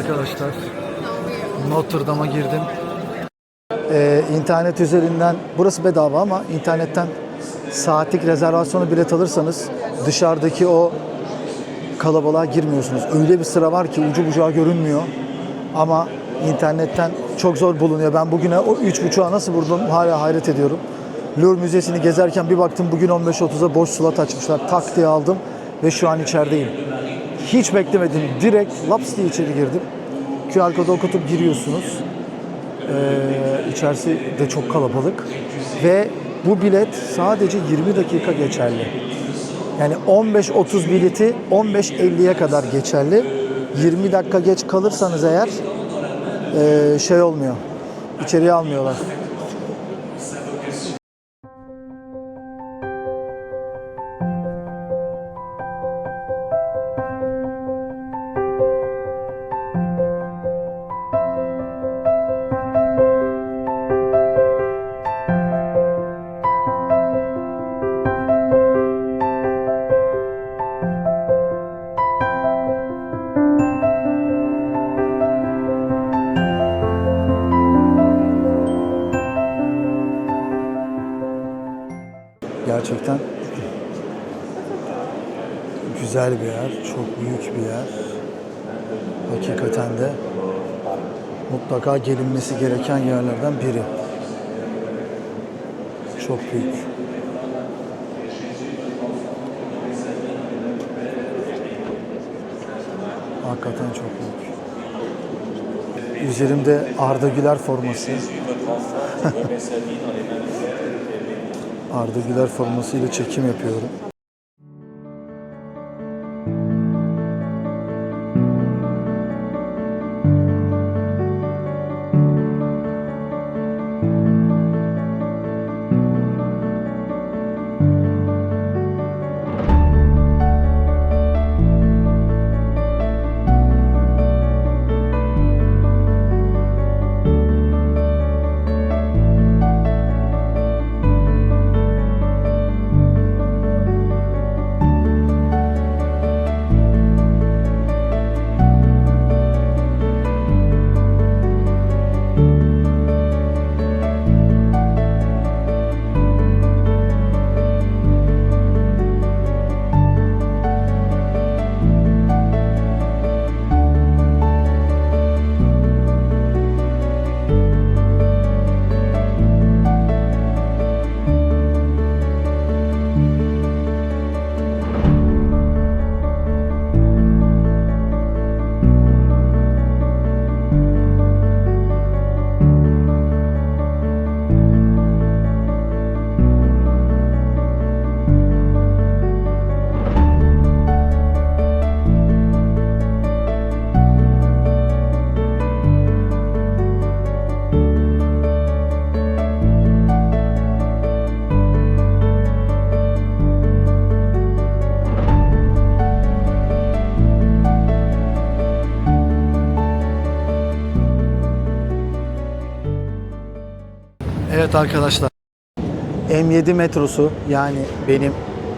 arkadaşlar. Notre Dame'a girdim. Ee, internet üzerinden, burası bedava ama internetten saatlik rezervasyonu bilet alırsanız dışarıdaki o kalabalığa girmiyorsunuz. Öyle bir sıra var ki ucu bucağı görünmüyor. Ama internetten çok zor bulunuyor. Ben bugüne o üç buçuğa nasıl buldum hala hayret ediyorum. Louvre Müzesi'ni gezerken bir baktım bugün 15.30'a boş slot açmışlar. Tak diye aldım ve şu an içerideyim. Hiç beklemedim. Direkt laps diye içeri girdim. QR kodu okutup giriyorsunuz. Ee, içerisi de çok kalabalık. Ve bu bilet sadece 20 dakika geçerli. Yani 15-30 bileti 15.50'ye kadar geçerli. 20 dakika geç kalırsanız eğer eee, şey olmuyor. İçeriye almıyorlar. Güzel bir yer, çok büyük bir yer. Hakikaten de mutlaka gelinmesi gereken yerlerden biri. Çok büyük. Hakikaten çok büyük. Üzerimde Arda Güler forması. Arda Güler formasıyla çekim yapıyorum. Evet arkadaşlar. M7 metrosu yani benim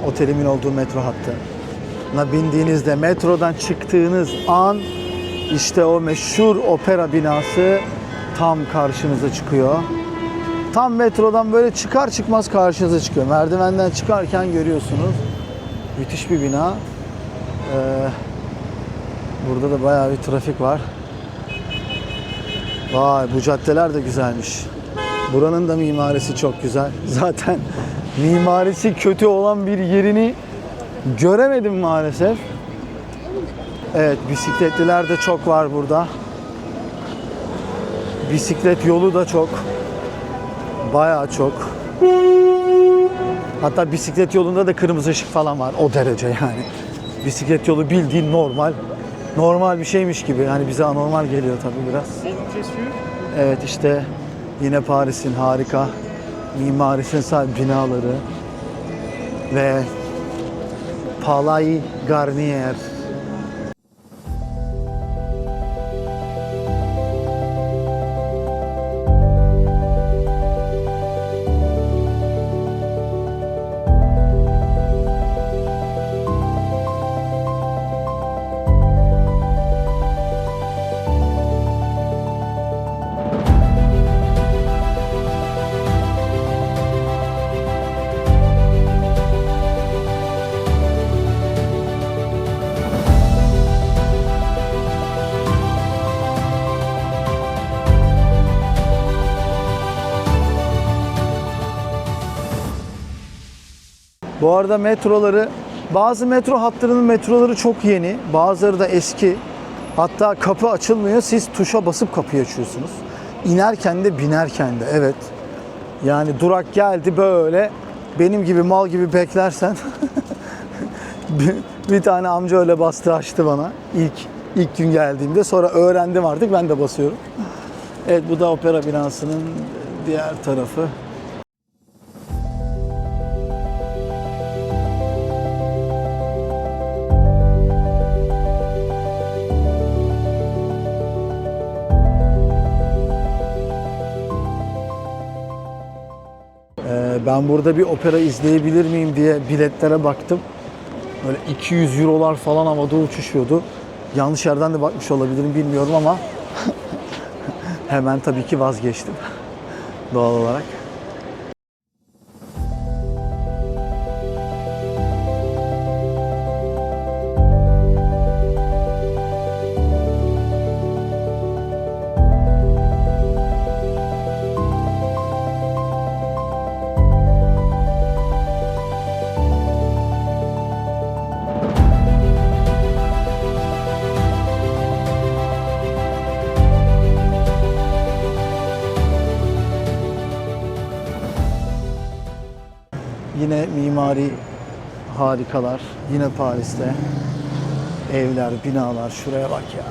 otelimin olduğu metro hattına bindiğinizde metrodan çıktığınız an işte o meşhur opera binası tam karşınıza çıkıyor. Tam metrodan böyle çıkar çıkmaz karşınıza çıkıyor. Merdivenden çıkarken görüyorsunuz. Müthiş bir bina. Ee, burada da bayağı bir trafik var. Vay bu caddeler de güzelmiş. Buranın da mimarisi çok güzel. Zaten mimarisi kötü olan bir yerini göremedim maalesef. Evet bisikletliler de çok var burada. Bisiklet yolu da çok. Bayağı çok. Hatta bisiklet yolunda da kırmızı ışık falan var. O derece yani. Bisiklet yolu bildiğin normal. Normal bir şeymiş gibi. Yani bize anormal geliyor tabii biraz. Evet işte yine Paris'in harika mimarisine sahip binaları ve Palais Garnier. Bu arada metroları, bazı metro hatlarının metroları çok yeni, bazıları da eski. Hatta kapı açılmıyor, siz tuşa basıp kapıyı açıyorsunuz. İnerken de binerken de, evet. Yani durak geldi böyle, benim gibi mal gibi beklersen bir, bir tane amca öyle bastı açtı bana ilk ilk gün geldiğimde. Sonra öğrendim artık ben de basıyorum. Evet bu da opera binasının diğer tarafı. Ben burada bir opera izleyebilir miyim diye biletlere baktım. Böyle 200 eurolar falan havada uçuşuyordu. Yanlış yerden de bakmış olabilirim bilmiyorum ama hemen tabii ki vazgeçtim doğal olarak. Yine mimari harikalar. Yine Paris'te. Evler, binalar. Şuraya bak ya.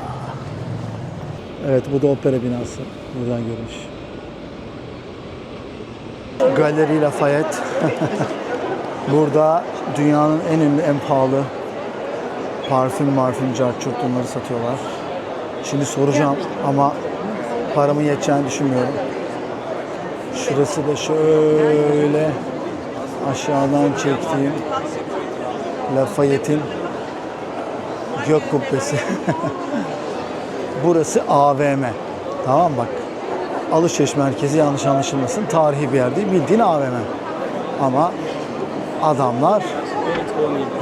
Evet bu da opera binası. Buradan görünüş. Galeri Lafayette. Burada dünyanın en ünlü, en pahalı parfüm, marfüm, carçurt bunları satıyorlar. Şimdi soracağım ama paramın yeteceğini düşünmüyorum. Şurası da şöyle aşağıdan çektiğim Lafayette'in gök kubbesi. Burası AVM. Tamam bak. Alışveriş merkezi yanlış anlaşılmasın. Tarihi bir yer değil. Bildiğin AVM. Ama adamlar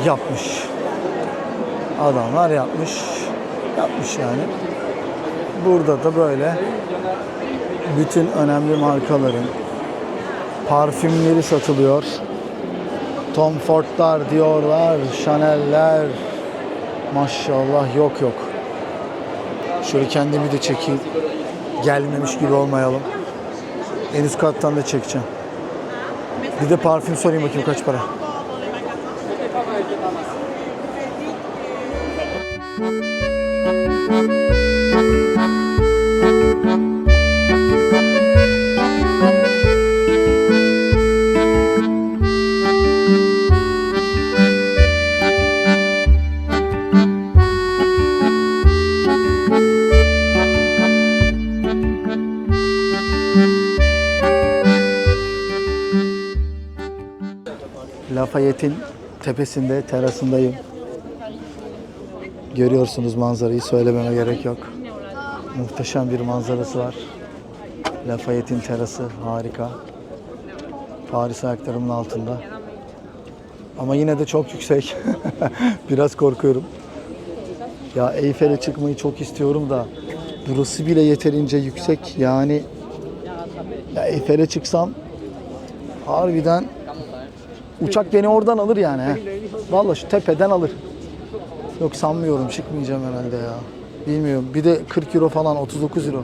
yapmış. Adamlar yapmış. Yapmış yani. Burada da böyle bütün önemli markaların parfümleri satılıyor. Tom Ford'lar diyorlar, Chanel'ler. Maşallah yok yok. Şöyle kendimi de çekeyim. Gelmemiş gibi olmayalım. En üst kattan da çekeceğim. Bir de parfüm sorayım bakayım kaç para. Lafayette'in tepesinde, terasındayım. Görüyorsunuz manzarayı söylememe gerek yok. Muhteşem bir manzarası var. Lafayette'in terası harika. Paris ayaklarımın altında. Ama yine de çok yüksek. Biraz korkuyorum. Ya Eyfel'e çıkmayı çok istiyorum da burası bile yeterince yüksek. Yani ya Eyfel'e çıksam harbiden uçak beni oradan alır yani. He. Vallahi şu tepeden alır. Yok sanmıyorum çıkmayacağım herhalde ya. Bilmiyorum. Bir de 40 euro falan 39 euro.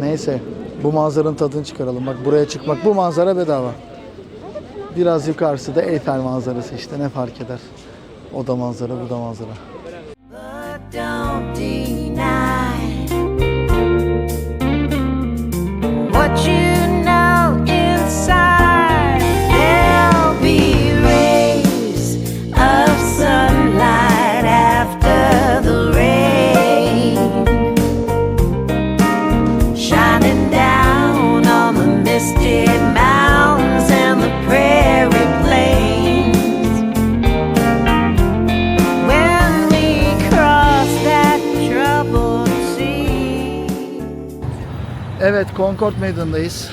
Neyse bu manzaranın tadını çıkaralım. Bak buraya çıkmak bu manzara bedava. Biraz yukarısı da Eyfel manzarası işte ne fark eder. O da manzara bu da manzara. Concord Meydanı'ndayız.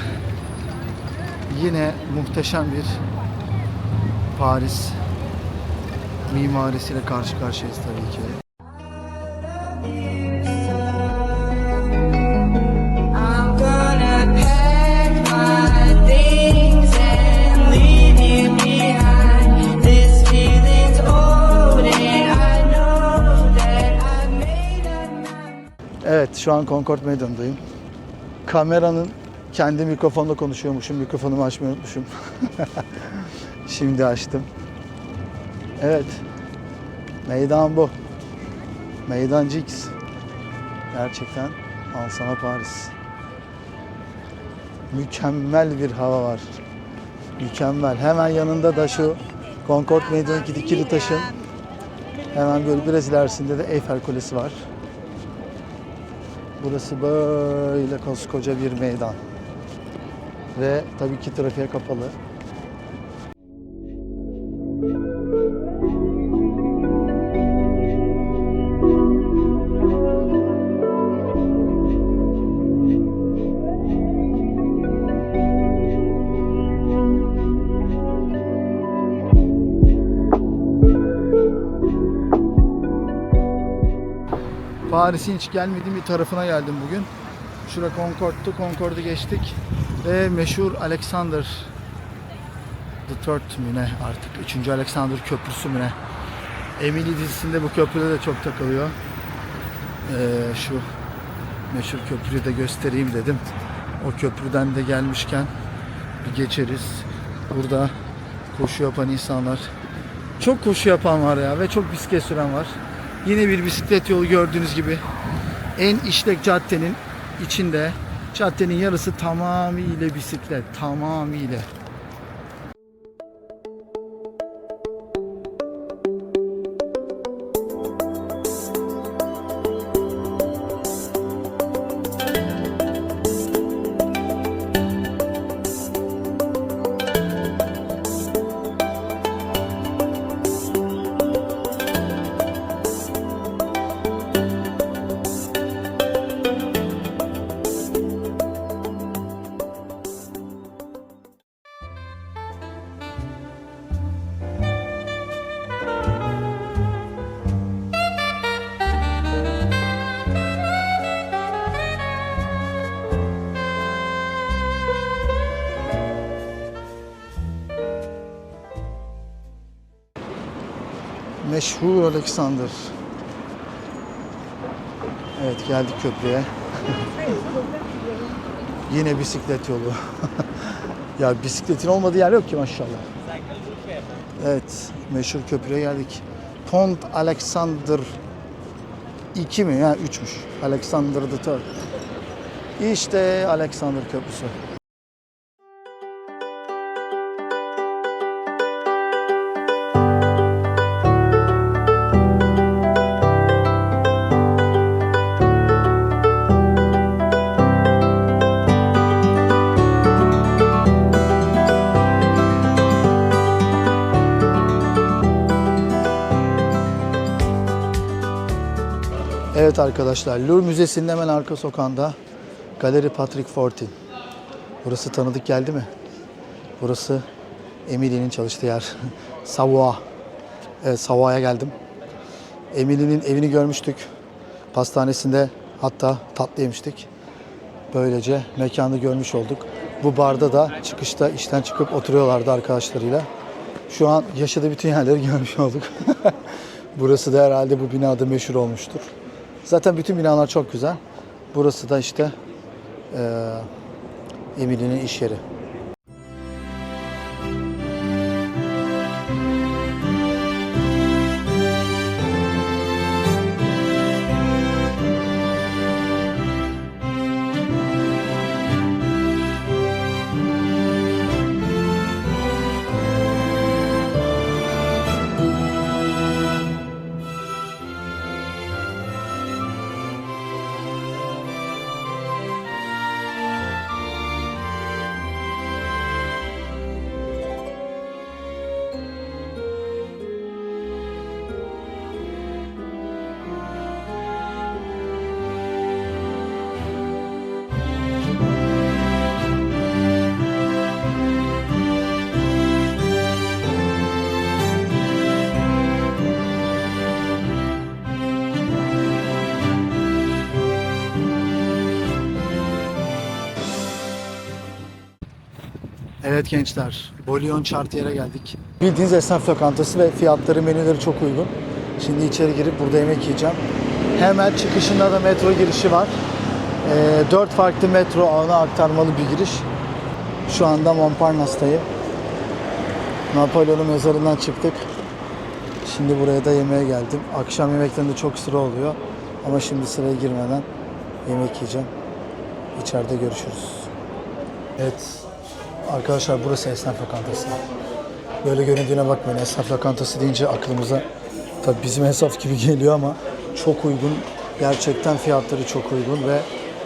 Yine muhteşem bir Paris mimarisiyle karşı karşıyayız tabii ki. Evet, şu an Concord Meydanı'ndayım. Kameranın kendi mikrofonla konuşuyormuşum. Mikrofonumu açmayı unutmuşum. Şimdi açtım. Evet. Meydan bu. Meydancı X. Gerçekten al sana Paris. Mükemmel bir hava var. Mükemmel. Hemen yanında da şu Concord Meydanı'ndaki dikili taşın hemen böyle biraz ilerisinde de Eiffel Kulesi var. Burası böyle koskoca bir meydan. Ve tabii ki trafiğe kapalı. Paris'in hiç gelmediğim bir tarafına geldim bugün. Şura Concord'tu. Concord'u geçtik. Ve meşhur Alexander the Third mü ne artık? Üçüncü Alexander Köprüsü mü ne? Emily dizisinde bu köprüde de çok takılıyor. Ee, şu meşhur köprüyü de göstereyim dedim. O köprüden de gelmişken bir geçeriz. Burada koşu yapan insanlar. Çok koşu yapan var ya ve çok bisiklet süren var. Yine bir bisiklet yolu gördüğünüz gibi en işlek caddenin içinde caddenin yarısı tamamıyla bisiklet tamamıyla. Meşhur Alexander. Evet geldik köprüye. Yine bisiklet yolu. ya bisikletin olmadığı yer yok ki maşallah. Evet meşhur köprüye geldik. Pont Alexander 2 mi? Ya 3'müş. Alexander the Third. İşte Alexander Köprüsü. Evet arkadaşlar, Louvre Müzesi'nin hemen arka sokağında Galeri Patrick Fortin. Burası tanıdık geldi mi? Burası Emily'nin çalıştığı yer. Savoie. Evet, Savoie'ya geldim. Emily'nin evini görmüştük. Pastanesinde hatta tatlı yemiştik. Böylece mekanı görmüş olduk. Bu barda da çıkışta işten çıkıp oturuyorlardı arkadaşlarıyla. Şu an yaşadığı bütün yerleri görmüş olduk. Burası da herhalde bu binada meşhur olmuştur. Zaten bütün binalar çok güzel. Burası da işte eee Emily'nin iş yeri. Evet gençler, Bolyon Chartier'e geldik. Bildiğiniz esnaf lokantası ve fiyatları, menüleri çok uygun. Şimdi içeri girip burada yemek yiyeceğim. Hemen çıkışında da metro girişi var. Ee, dört farklı metro ağına aktarmalı bir giriş. Şu anda Montparnasse'tayım. Napolyon'un mezarından çıktık. Şimdi buraya da yemeğe geldim. Akşam yemeklerinde çok sıra oluyor. Ama şimdi sıraya girmeden yemek yiyeceğim. İçeride görüşürüz. Evet. Arkadaşlar burası esnaf lokantası. Böyle göründüğüne bakmayın. Esnaf lokantası deyince aklımıza tabii bizim esnaf gibi geliyor ama çok uygun. Gerçekten fiyatları çok uygun ve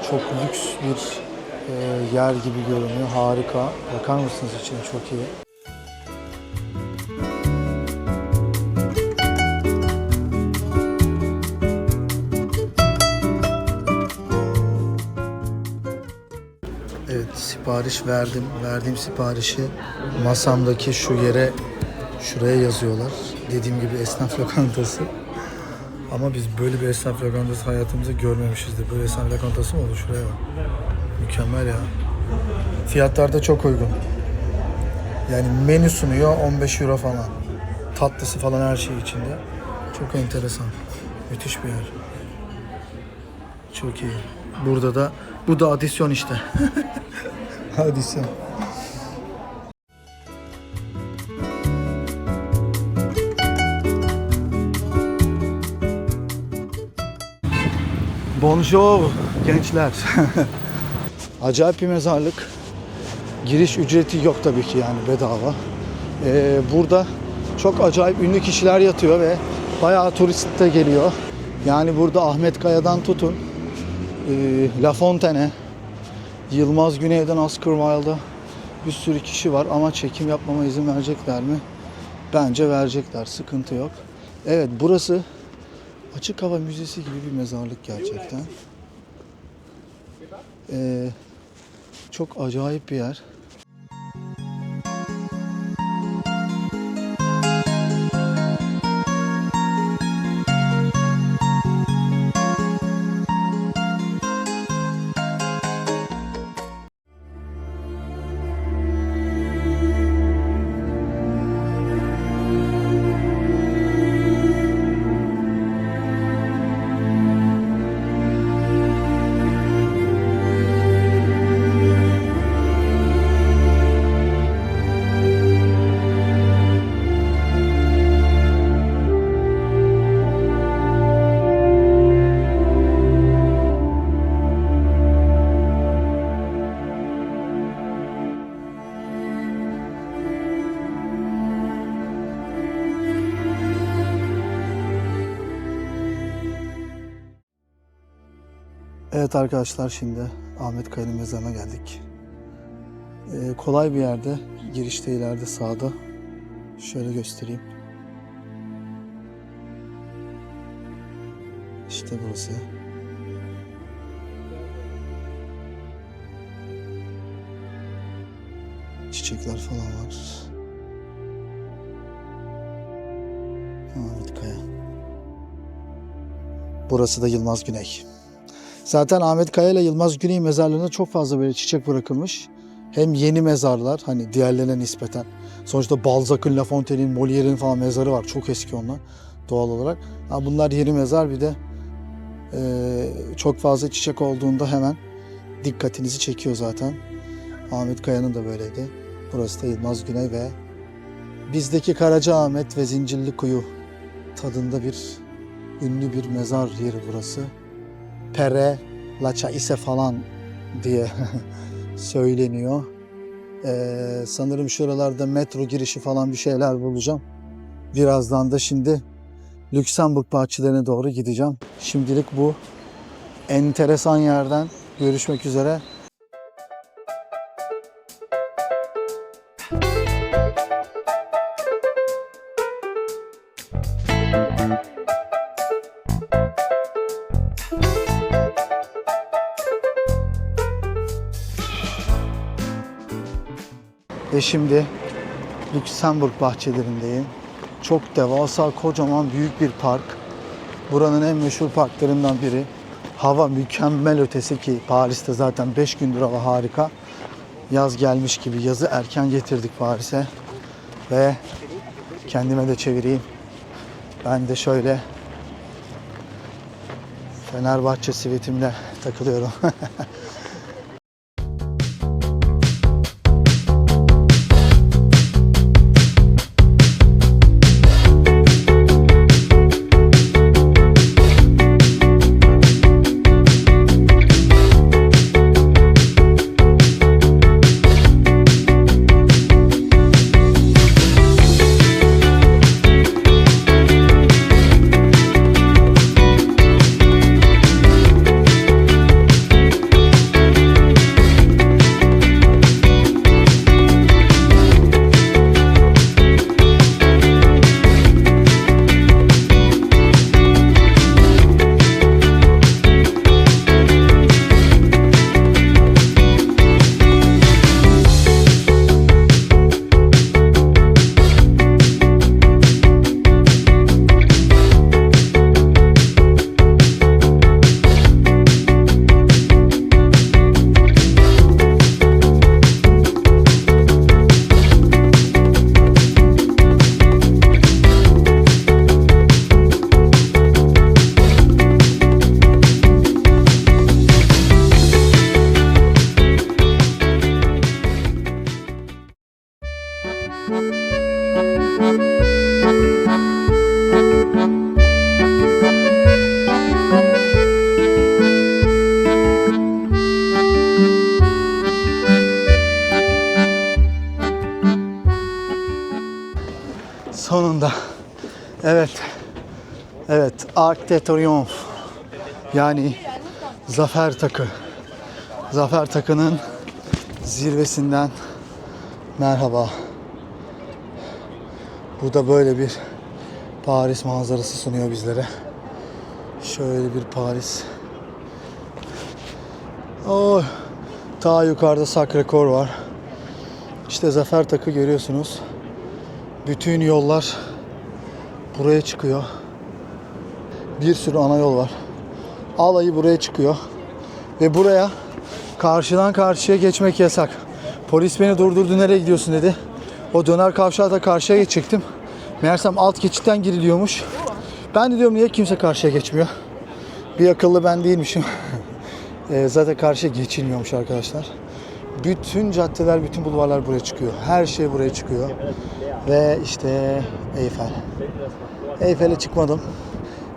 çok lüks bir e, yer gibi görünüyor. Harika. Bakar mısınız içine çok iyi. Sipariş verdim. Verdiğim siparişi masamdaki şu yere şuraya yazıyorlar. Dediğim gibi esnaf lokantası. Ama biz böyle bir esnaf lokantası hayatımızda görmemişizdir. Böyle esnaf lokantası mı olur? Şuraya bak. Mükemmel ya. Fiyatlar da çok uygun. Yani menü sunuyor 15 euro falan. Tatlısı falan her şey içinde. Çok enteresan. Müthiş bir yer. Çok iyi. Burada da bu da adisyon işte. adisyon. Bonjour gençler. Acayip bir mezarlık. Giriş ücreti yok tabii ki yani bedava. Ee, burada çok acayip ünlü kişiler yatıyor ve bayağı turist de geliyor. Yani burada Ahmet Kaya'dan tutun, e, La Fontaine, Yılmaz Güney'den Oscar Wilde'a bir sürü kişi var ama çekim yapmama izin verecekler mi? Bence verecekler, sıkıntı yok. Evet burası açık hava müzesi gibi bir mezarlık gerçekten. Ee, çok acayip bir yer. Evet arkadaşlar şimdi Ahmet Kaya'nın mezarına geldik. Ee, kolay bir yerde. Girişte ileride sağda. Şöyle göstereyim. İşte burası. Çiçekler falan var. Ahmet Kaya. Burası da Yılmaz Güney. Zaten Ahmet Kaya ile Yılmaz Güney mezarlığına çok fazla böyle çiçek bırakılmış. Hem yeni mezarlar hani diğerlerine nispeten. Sonuçta Balzac'ın, La Fontaine'in, Molière'in falan mezarı var. Çok eski onlar doğal olarak. Ha, bunlar yeni mezar bir de eee, çok fazla çiçek olduğunda hemen dikkatinizi çekiyor zaten. Ahmet Kaya'nın da böyleydi. Burası da Yılmaz Güney ve bizdeki Karaca Ahmet ve Zincirli Kuyu tadında bir ünlü bir mezar yeri burası. Pere Laça ise falan diye söyleniyor. Ee, sanırım şuralarda metro girişi falan bir şeyler bulacağım. Birazdan da şimdi Lüksemburg bahçelerine doğru gideceğim. Şimdilik bu enteresan yerden görüşmek üzere. Şimdi Lüksemburg bahçelerindeyim. Çok devasa, kocaman, büyük bir park. Buranın en meşhur parklarından biri. Hava mükemmel ötesi ki Paris'te zaten 5 gündür hava harika. Yaz gelmiş gibi yazı erken getirdik Paris'e. Ve kendime de çevireyim. Ben de şöyle Fenerbahçe sivetimle takılıyorum. de Triomphe. Yani Zafer Takı. Zafer Takı'nın zirvesinden merhaba. Bu da böyle bir Paris manzarası sunuyor bizlere. Şöyle bir Paris. Oh, ta yukarıda Sacré-Cœur var. İşte Zafer Takı görüyorsunuz. Bütün yollar buraya çıkıyor. Bir sürü ana yol var. Alayı buraya çıkıyor. Ve buraya karşıdan karşıya geçmek yasak. Polis beni durdurdu nereye gidiyorsun dedi. O döner kavşakta karşıya geçecektim. Meğersem alt geçitten giriliyormuş. Ben de diyorum niye kimse karşıya geçmiyor. Bir akıllı ben değilmişim. Ee, zaten karşıya geçilmiyormuş arkadaşlar. Bütün caddeler, bütün bulvarlar buraya çıkıyor. Her şey buraya çıkıyor. Ve işte Eyfel. Eyfel'e çıkmadım.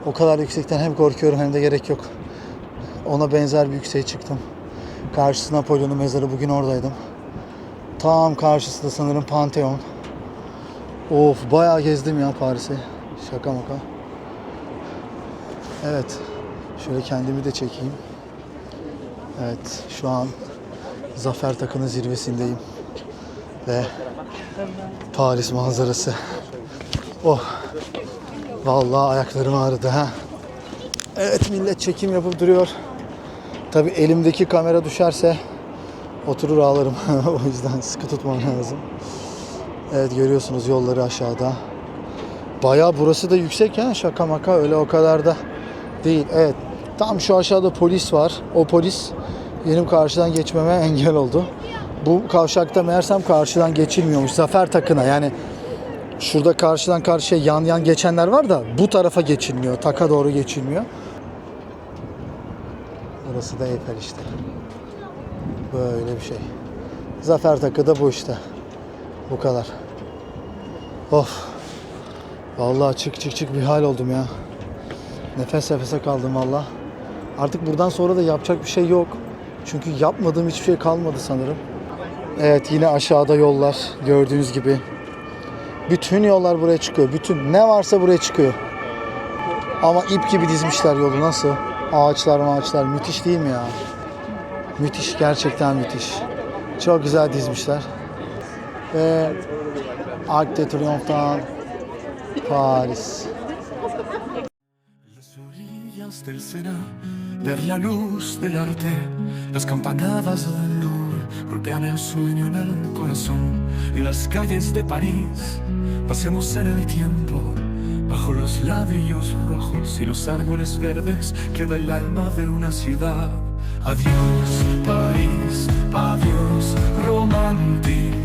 O kadar yüksekten hem korkuyorum hem de gerek yok. Ona benzer bir yükseğe çıktım. Karşısı Napolyon'un mezarı. Bugün oradaydım. Tam karşısında sanırım Pantheon. Of bayağı gezdim ya Paris'i. Şaka maka. Evet. Şöyle kendimi de çekeyim. Evet şu an Zafer Takı'nın zirvesindeyim. Ve Paris manzarası. Oh. Vallahi ayaklarım ağrıdı ha. Evet millet çekim yapıp duruyor. Tabi elimdeki kamera düşerse oturur ağlarım. o yüzden sıkı tutmam lazım. Evet görüyorsunuz yolları aşağıda. Bayağı burası da yüksek ya şaka maka öyle o kadar da değil. Evet tam şu aşağıda polis var. O polis benim karşıdan geçmeme engel oldu. Bu kavşakta meğersem karşıdan geçilmiyormuş. Zafer takına yani şurada karşıdan karşıya yan yan geçenler var da bu tarafa geçilmiyor. Taka doğru geçilmiyor. Burası da Eyfel işte. Böyle bir şey. Zafer takı da bu işte. Bu kadar. Of. Vallahi çık çık çık bir hal oldum ya. Nefes nefese kaldım valla. Artık buradan sonra da yapacak bir şey yok. Çünkü yapmadığım hiçbir şey kalmadı sanırım. Evet yine aşağıda yollar gördüğünüz gibi. Bütün yollar buraya çıkıyor. Bütün ne varsa buraya çıkıyor. Ama ip gibi dizmişler yolu nasıl? Ağaçlar ağaçlar müthiş değil mi ya? Müthiş gerçekten müthiş. Çok güzel dizmişler. Ve Arc de Triomphe'dan Paris. Del Sena, ver la luz del arte, las campanadas del golpean el sueño en el corazón. Y las calles de París, Pasemos en el tiempo bajo los ladrillos rojos y los árboles verdes queda el alma de una ciudad. Adiós, París, adiós, romántico.